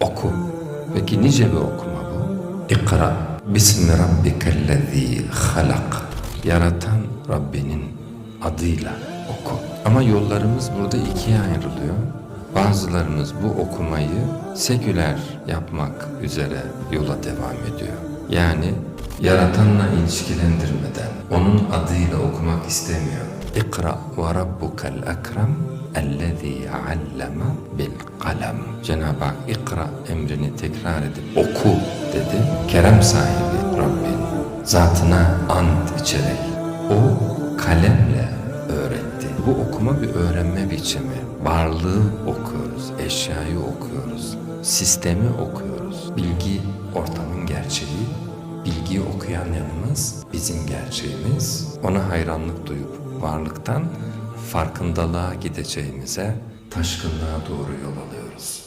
Oku. Peki nice bir okuma bu. İkra. Bismi rabbikellezî halak. Yaratan Rabbinin adıyla oku. Ama yollarımız burada ikiye ayrılıyor. Bazılarımız bu okumayı seküler yapmak üzere yola devam ediyor. Yani yaratanla ilişkilendirmeden, onun adıyla okumak istemiyor. İkra ve rabbukel ekrem alleme bil kalem. Cenab-ı Hak ikra emrini tekrar edip oku dedi. Kerem sahibi Rabbin zatına ant içerek o kalemle öğretti. Bu okuma bir öğrenme biçimi. Varlığı okuyoruz, eşyayı okuyoruz, sistemi okuyoruz. Bilgi ortamın gerçeği, bilgiyi okuyan yanımız bizim gerçeğimiz. Ona hayranlık duyup varlıktan farkındalığa gideceğimize taşkınlığa doğru yol alıyoruz.